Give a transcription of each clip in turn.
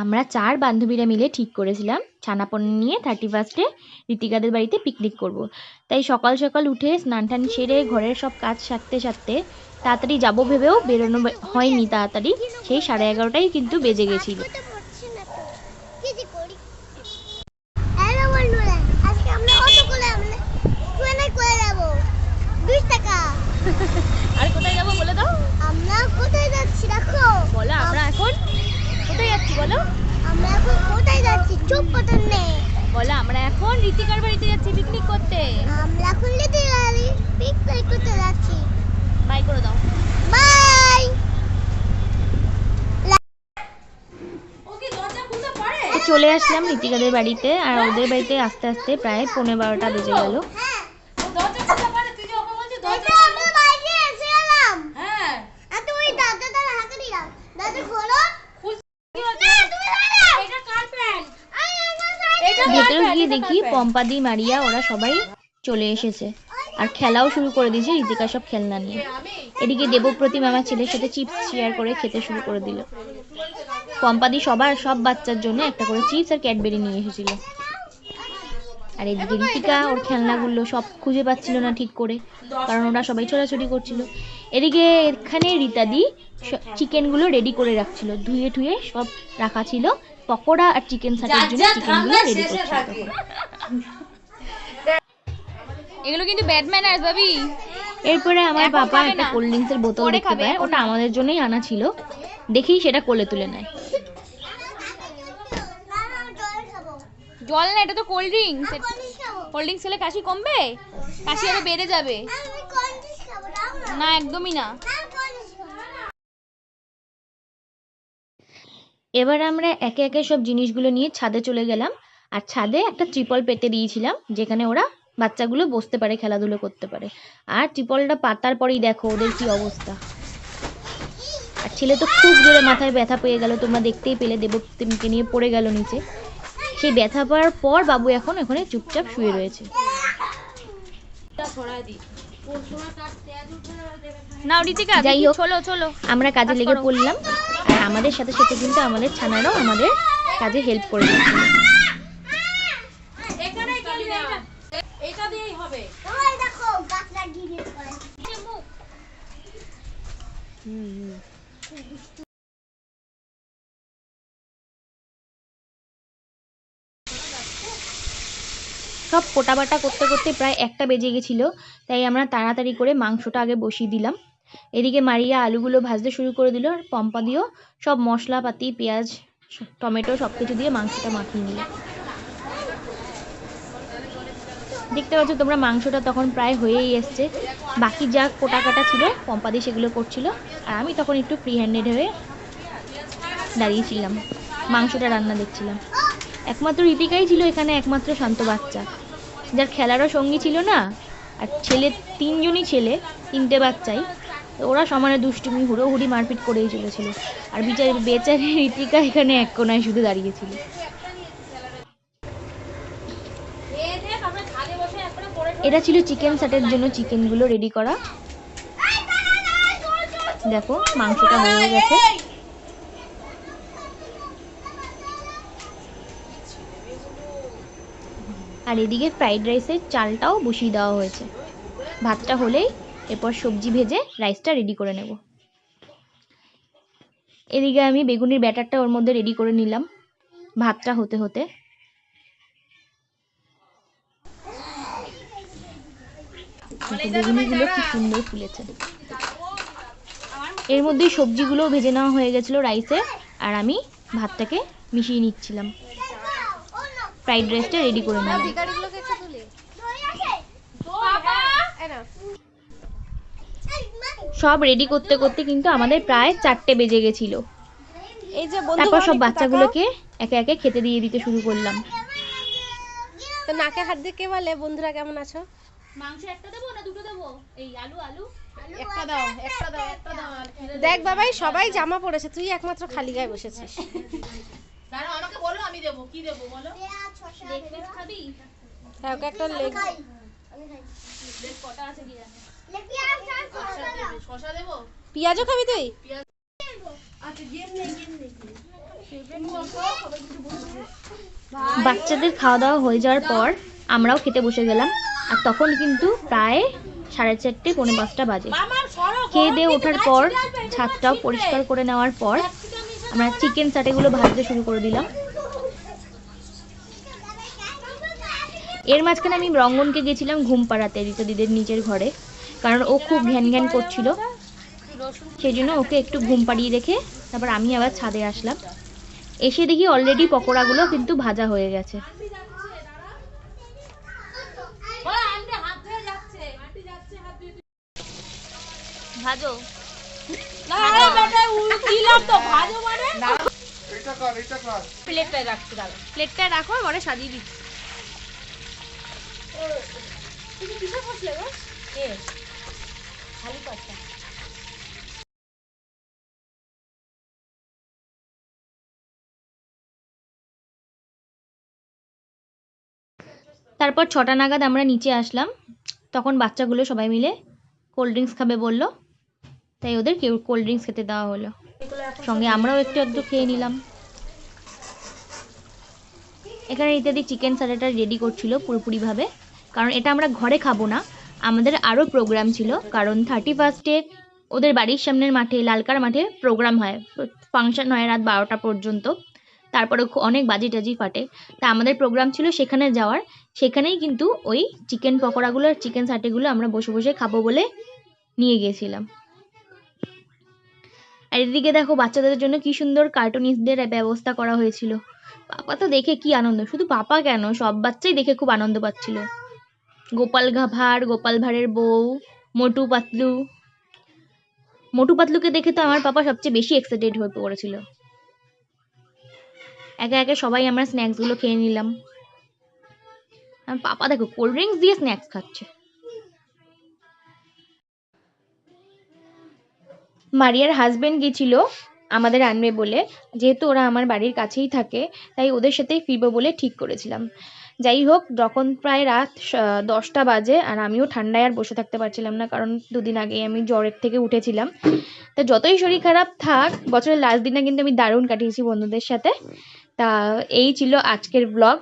আমরা চার বান্ধবীরা মিলে ঠিক করেছিলাম। ছানাপোনা নিয়ে থার্টি ফার্স্টে ঋতিকাদের বাড়িতে পিকনিক করব। তাই সকাল সকাল উঠে স্নান টান সেরে ঘরের সব কাজ সারতে সারতে তাড়াতাড়ি যাব ভেবেও বেরোনো হয়নি তাড়াতাড়ি। সেই সাড়ে এগারোটাই কিন্তু বেজে গেছিল করতে পারছি না তো কি যে করি হ্যালো বন্ধুরা আজকে আমরা অটো করে আমরা ট্রেনে করে যাব বিশ টাকা আর কোথায় যাব বলে দাও আমরা কোথায় যাচ্ছি দেখো বলো আমরা এখন কোথায় যাচ্ছি বলো। আমরা এখন কোথায় যাচ্ছি? চুপ নেই বলো আমরা এখন ঋতিকার বাড়িতে যাচ্ছি পিকনিক করতে। আমরা এখন গাড়ি পিকনিক করতে যাচ্ছি। বাই করে দাও। বাই চলে আসলাম ঋতিকাদের বাড়িতে আর ওদের বাড়িতে আস্তে আস্তে প্রায় পনেরো বারোটা বেজে গেল হ্যাঁ এই তো আমরা বাইরে এসে গেলাম হ্যাঁ আর তুমি দাদা দাদা হাঁকে দিলাম দাদা খোলো না তুমি দাঁড়াও ভেতরে গিয়ে দেখি পম্পাদি মারিয়া ওরা সবাই চলে এসেছে। আর খেলাও শুরু করে দিয়েছে ঋতিকা সব খেলনা নিয়ে। এদিকে দেবপ্রতিম আমার ছেলের সাথে চিপস শেয়ার করে খেতে শুরু করে দিল। পম্পাদি সবার সব বাচ্চার জন্য একটা করে চিপস আর ক্যাডবেরি নিয়ে এসেছিল। আর এদিকে ঋতিকা ওর খেলনাগুলো সব খুঁজে পাচ্ছিল না ঠিক করে কারণ ওরা সবাই ছোড়াছুড়ি করছিল। এদিকে এখানে রীতাদি চিকেনগুলো রেডি করে রাখছিল। ধুয়ে ধুয়ে সব রাখা ছিল। পকোড়া আর চিকেন সাটের জন্য চিকেনগুলো রেডি এগুলো কিন্তু ব্যাড ম্যানার্স ভাবি। এরপরে আমার বাবা একটা। কোল্ড ড্রিঙ্কসের বোতল দেখতে খাবে, পায়। ওটা আমাদের জন্যই আনা ছিল। দেখি সেটা কোলে তুলে নেয়। জল না এটা তো কোল্ড ড্রিঙ্কস কোল্ড ড্রিঙ্কস খেলে কাশি কমবে? কাশি আরও বেড়ে যাবে। না একদমই না। এবার আমরা একে একে সব জিনিসগুলো নিয়ে ছাদে চলে গেলাম। আর ছাদে একটা ত্রিপল পেতে দিয়েছিলাম, যেখানে ওরা বাচ্চাগুলো বসতে পারে, খেলাধুলো করতে পারে। আর ত্রিপলটা পাতার পরেই দেখো ওদের কি অবস্থা। আর ছেলে তো খুব জোরে মাথায় ব্যথা পেয়ে গেল, তোমরা দেখতেই পেলে দেবপ্রতিমকে নিয়ে পড়ে গেল নিচে। সেই ব্যথা পাওয়ার পর বাবু এখন এখানে চুপচাপ শুয়ে রয়েছে। নাও ঋতিকা যাই হোক। চলো চলো। আমরা কাজে লেগে পড়লাম। আর আমাদের সাথে সাথে কিন্তু আমাদের ছানারাও আমাদের কাজে হেল্প করে দিচ্ছিল ওই দেখো গাছ লাগিয়ে দিয়েছে সব কোটা বাটা করতে করতে প্রায় একটা বেজে গেছিল, তাই আমরা তাড়াতাড়ি করে মাংসটা আগে বসিয়ে দিলাম। এদিকে মারিয়া আলুগুলো ভাজতে শুরু করে দিল, আর পম্পা দিয়েও সব মশলাপাতি, পেঁয়াজ টমেটো সব কিছু দিয়ে মাংসটা মাখিয়ে নিল। দেখতে পাচ্ছ তোমরা মাংসটা তখন প্রায় হয়েই এসছে। বাকি যা কোটা কাটা ছিল পম্পাদি সেগুলো করছিল, আর আমি তখন একটু ফ্রি হ্যান্ডেড হয়ে দাঁড়িয়েছিলাম মাংসটা রান্না দেখছিলাম। একমাত্র ঋতিকাই ছিল এখানে একমাত্র শান্ত বাচ্চা। যার খেলারও সঙ্গী ছিল না, আর ছেলে, তিনজনই ছেলে, তিনটে বাচ্চাই, তো ওরা সমানে দুষ্টুমি, হুড়োহুড়ি, মারপিট করেই চলেছিল। আর বিচারি বেচারি ঋতিকা এখানে এক কোনায় শুধু দাঁড়িয়েছিল। এটা ছিল চিকেন সাটের জন্য চিকেনগুলো রেডি করা। দেখো, মাংসটা হয়ে গেছে। আর এদিকে ফ্রাইড রাইসের চালটাও বসিয়ে দেওয়া হয়েছে। ভাতটা হলেই এরপর সবজি ভেজে রাইসটা রেডি করে নেব। এদিকে আমি বেগুনের ব্যাটারটা ওর মধ্যে রেডি করে নিলাম। ভাতটা হতে হতে। বেগুনিগুলো কি সুন্দর ফুলেছে। এর মধ্যেই সবজিগুলো ভেজে নেওয়া হয়ে গেছিল রাইসে আর আমি ভাতটাকে মিশিয়ে নিচ্ছিলাম। ফ্রাইড রাইসটা রেডি করে নিলাম সব রেডি করতে করতে কিন্তু আমাদের প্রায় চারটে বেজে গেছিল। এই যে তারপর সব বাচ্চাগুলোকে একে একে খেতে দিয়ে দিতে শুরু করলাম। তো নাকে হাত দিয়ে কে বলে? বন্ধুরা কেমন আছো? মাংস একটা দেবো না দুটো দেবো? এই আলু আলু। একটা দাও একটা দাও একটা দাও। দেখ বাবাই সবাই জামা পরেছে তুই একমাত্র খালি গায়ে বসেছিস। আমাকে বলো আমি দেবো। কি দেবো বলো? লেগ পিস খাবি? হ্যাঁ ওকে একটা লেগ লেগ কটা আছে কি জানি? লেপিয়া শশা দেবো পেঁয়াজও খাবি তুই? বাচ্চাদের খাওয়া দাওয়া হয়ে যাওয়ার পর আমরাও খেতে বসে গেলাম আর তখন কিন্তু প্রায় সাড়ে চারটে পৌনে পাঁচটা বাজে। খেয়ে দিয়ে ওঠার পর ছাদটাও পরিষ্কার করে নেওয়ার পর আমরা চিকেন চাটেগুলো ভাজতে শুরু করে দিলাম। এর মাঝখানে আমি রঙ্গনকে গেছিলাম ঘুম পাড়াতে রিতা দিদের নিজের ঘরে কারণ ও খুব ঘ্যান ঘ্যান করছিল। সেই জন্য ওকে একটু ঘুম পাড়িয়ে রেখে তারপর আমি আবার ছাদে আসলাম। এসে দেখি অলরেডি পকোড়াগুলো কিন্তু ভাজা হয়ে গেছে। ভাজো। প্লেটটা রাখো সাজিয়ে দিচ্ছি। তারপর ছটা নাগাদ আমরা নিচে আসলাম। তখন বাচ্চাগুলো সবাই মিলে কোল্ড ড্রিঙ্কস খাবে বলল। তাই ওদের কেউ কোল্ড ড্রিঙ্কস খেতে দেওয়া হলো। সঙ্গে আমরাও একটু একটু খেয়ে নিলাম। এখানে ইত্যাদি চিকেন স্যালাডটা রেডি করছিল পুরোপুরিভাবে। কারণ এটা আমরা ঘরে খাব না, আমাদের আরও প্রোগ্রাম ছিল। কারণ থার্টি ফার্স্টে ওদের বাড়ির সামনের মাঠে, লালকার মাঠে প্রোগ্রাম হয়। ফাংশন হয় রাত বারোটা পর্যন্ত। তারপরে অনেক বাজি টাজি ফাটে। তা আমাদের প্রোগ্রাম ছিল সেখানে যাওয়ার। সেখানেই কিন্তু ওই চিকেন পকোড়াগুলো আর চিকেন সাটেগুলো আমরা বসে বসে খাব বলে নিয়ে গিয়েছিলাম আর এদিকে দেখো বাচ্চাদের জন্য কি সুন্দর কার্টুনিস্টদের ব্যবস্থা করা হয়েছিল। পাপা তো দেখে কি আনন্দ, শুধু পাপা কেন? সব বাচ্চাই দেখে খুব আনন্দ পাচ্ছিল। গোপাল ভাঁড় গোপাল ভাঁড়ের বউ, মোটু পাতলু। মোটু পাতলুকে দেখে তো আমার পাপা সবচেয়ে বেশি এক্সাইটেড হয়ে পড়েছিল। একে একে সবাই আমরা স্ন্যাক্সগুলো খেয়ে নিলাম। পাপা দেখো কোল্ড ড্রিঙ্কস দিয়ে স্ন্যাক্স খাচ্ছে। মারিয়ার হাজব্যান্ড গেছিল আমাদের আনবে বলে। যেহেতু ওরা আমার বাড়ির কাছেই থাকে, তাই ওদের সাথেই ফিরবো বলে ঠিক করেছিলাম। যাই হোক, যখন প্রায় রাত দশটা বাজে আর আমিও ঠান্ডায় আর বসে থাকতে পারছিলাম না, কারণ দুদিন আগেই আমি জ্বরের থেকে উঠেছিলাম। তা যতই শরীর খারাপ থাক, বছরের লাস্ট দিনটা কিন্তু আমি দারুণ কাটিয়েছি বন্ধুদের সাথে। তা এই ছিল আজকের ব্লগ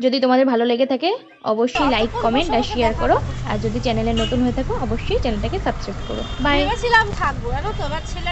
যদি তোমাদের ভালো লেগে থাকে, অবশ্যই লাইক কমেন্ট আর শেয়ার করো। আর যদি চ্যানেলে নতুন হয়ে থাকো, অবশ্যই চ্যানেলটাকে সাবস্ক্রাইব করো। বাই ছিলাম থাকব, জানো ছেলে